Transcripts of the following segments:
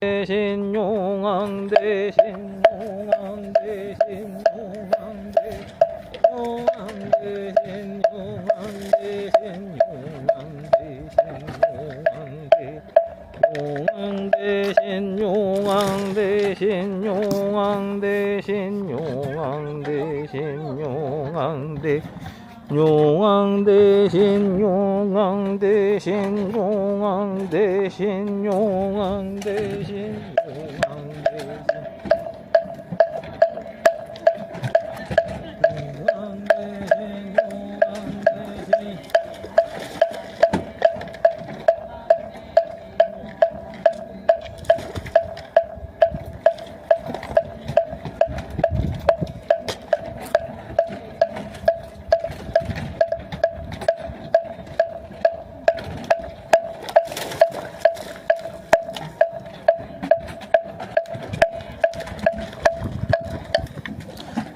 대신 용왕 대신 용왕 대신 용왕 대신 용왕 대신 용왕 대신 용왕 대신 용왕 대신 용왕 대신 용왕 대신 용왕 대신 용왕 대신 용왕 대신 용왕 대신 용왕 대신 용왕 대신 용왕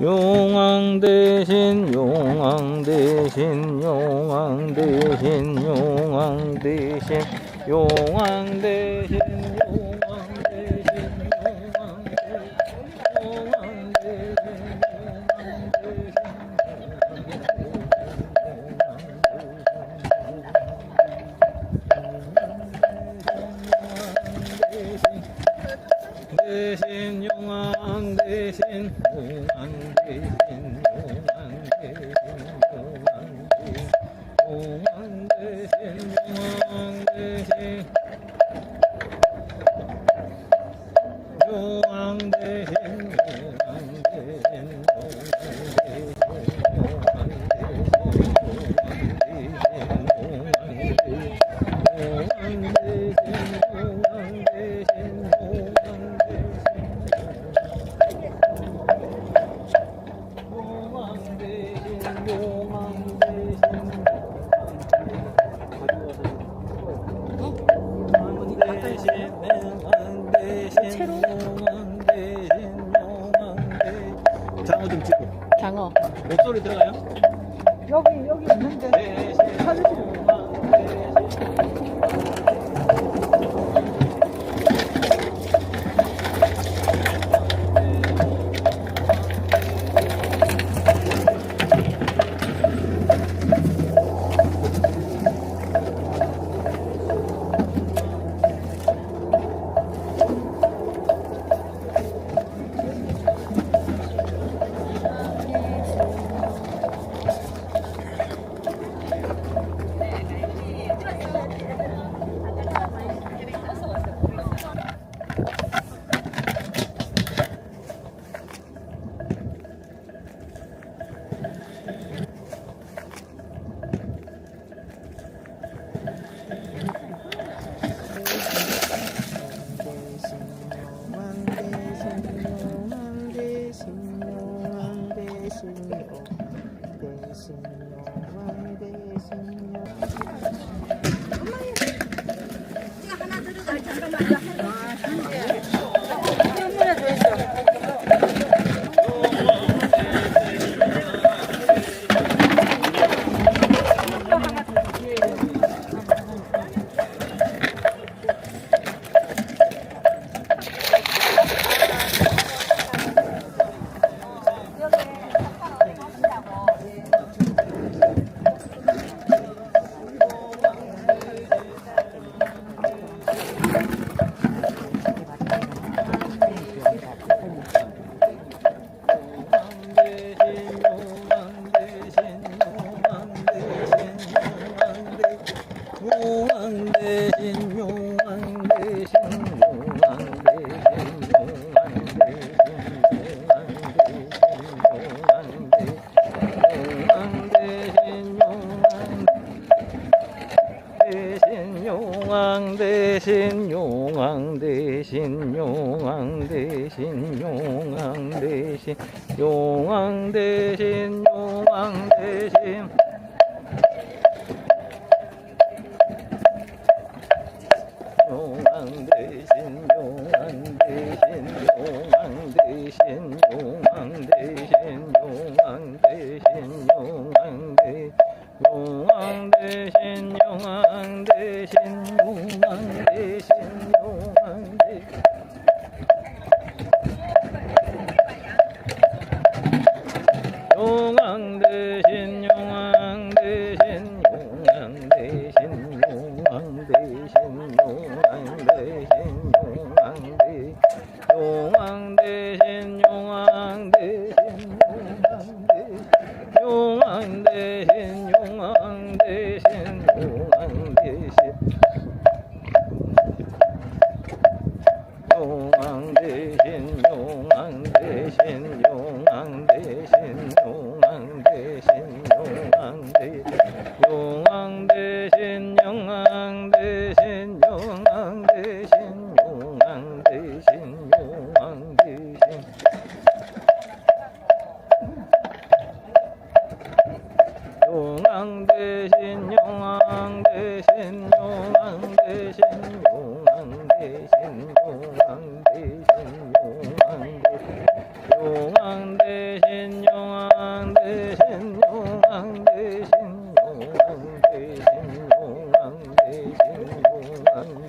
용왕 대신 용왕 대신 용왕 대신 용왕 대신 용왕 대신 용왕 대신 용왕 대신 용왕 용왕 대신 용왕 대신 용왕 대신 용왕 대신 용왕 대신 용왕 대신 용왕 대신 용왕 대신 용왕 대신 용왕 대신 용왕 대신 Thank you.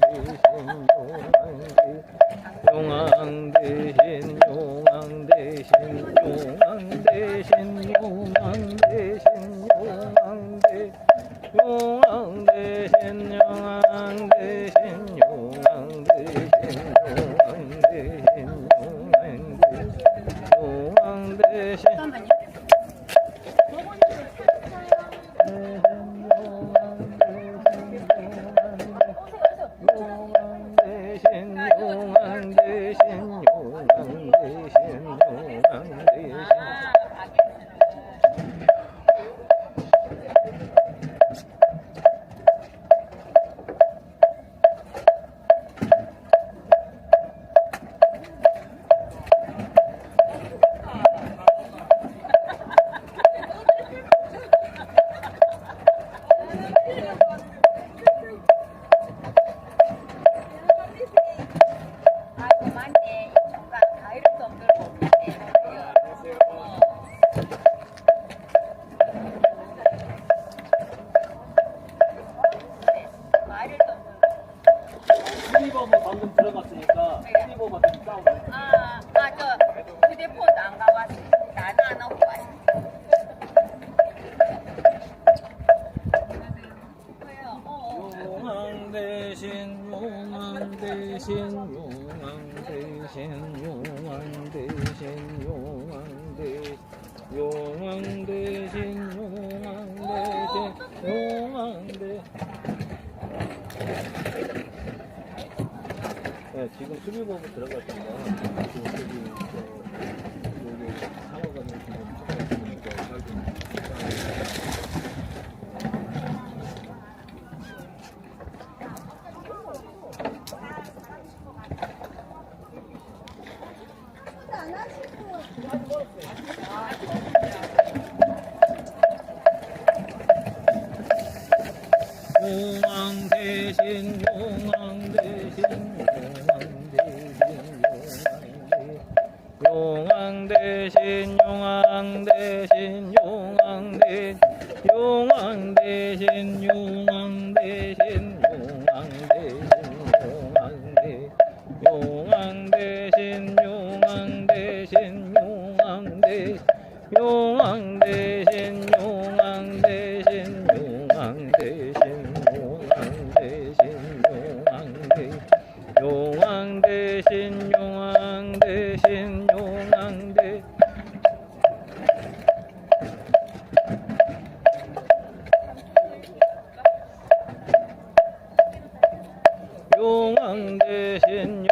네, 지금 수리보고 들어갈 건데, 그, 저기, 저, 여기 상호가 지금 용왕 대신 용왕 대신 용왕 대신 용왕 대신 용왕 대신. 대신